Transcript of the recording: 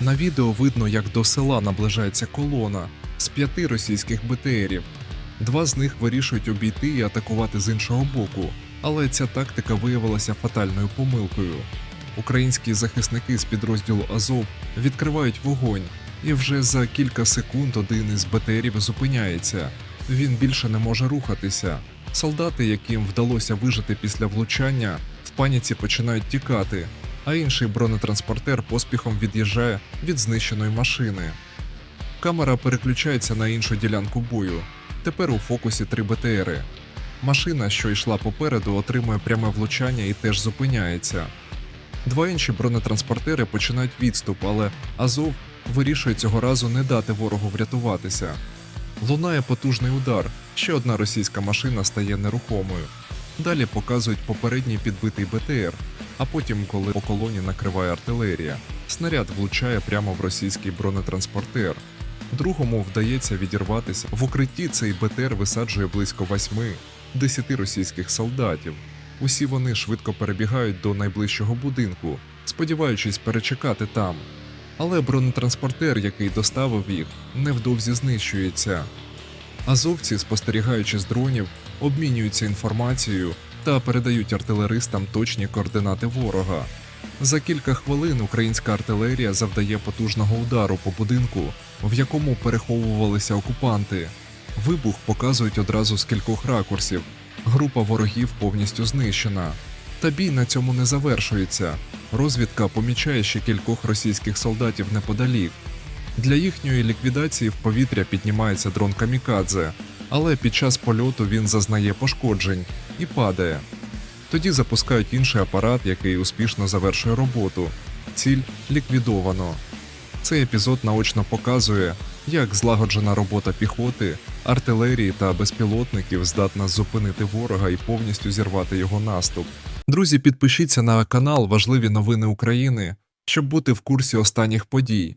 На відео видно, як до села наближається колона з п'яти російських БТРів. Два з них вирішують обійти і атакувати з іншого боку, але ця тактика виявилася фатальною помилкою. Українські захисники з підрозділу Азов відкривають вогонь, і вже за кілька секунд один із БТРів зупиняється. Він більше не може рухатися. Солдати, яким вдалося вижити після влучання, в паніці починають тікати, а інший бронетранспортер поспіхом від'їжджає від знищеної машини. Камера переключається на іншу ділянку бою. Тепер у фокусі три БТРи. Машина, що йшла попереду, отримує пряме влучання і теж зупиняється. Два інші бронетранспортери починають відступ, але Азов вирішує цього разу не дати ворогу врятуватися. Лунає потужний удар, ще одна російська машина стає нерухомою. Далі показують попередній підбитий БТР, а потім, коли по колоні накриває артилерія, снаряд влучає прямо в російський бронетранспортер. Другому вдається відірватися. В укритті цей БТР висаджує близько 8-10 російських солдатів. Усі вони швидко перебігають до найближчого будинку, сподіваючись перечекати там. Але бронетранспортер, який доставив їх, невдовзі знищується. Азовці, спостерігаючи з дронів, обмінюються інформацією та передають артилеристам точні координати ворога. За кілька хвилин українська артилерія завдає потужного удару по будинку, в якому переховувалися окупанти. Вибух показують одразу з кількох ракурсів. Група ворогів повністю знищена. Та бій на цьому не завершується. Розвідка помічає ще кількох російських солдатів неподалік. Для їхньої ліквідації в повітря піднімається дрон Камікадзе, але під час польоту він зазнає пошкоджень і падає. Тоді запускають інший апарат, який успішно завершує роботу. Ціль ліквідовано. Цей епізод наочно показує, як злагоджена робота піхоти, артилерії та безпілотників здатна зупинити ворога і повністю зірвати його наступ. Друзі, підпишіться на канал Важливі новини України, щоб бути в курсі останніх подій.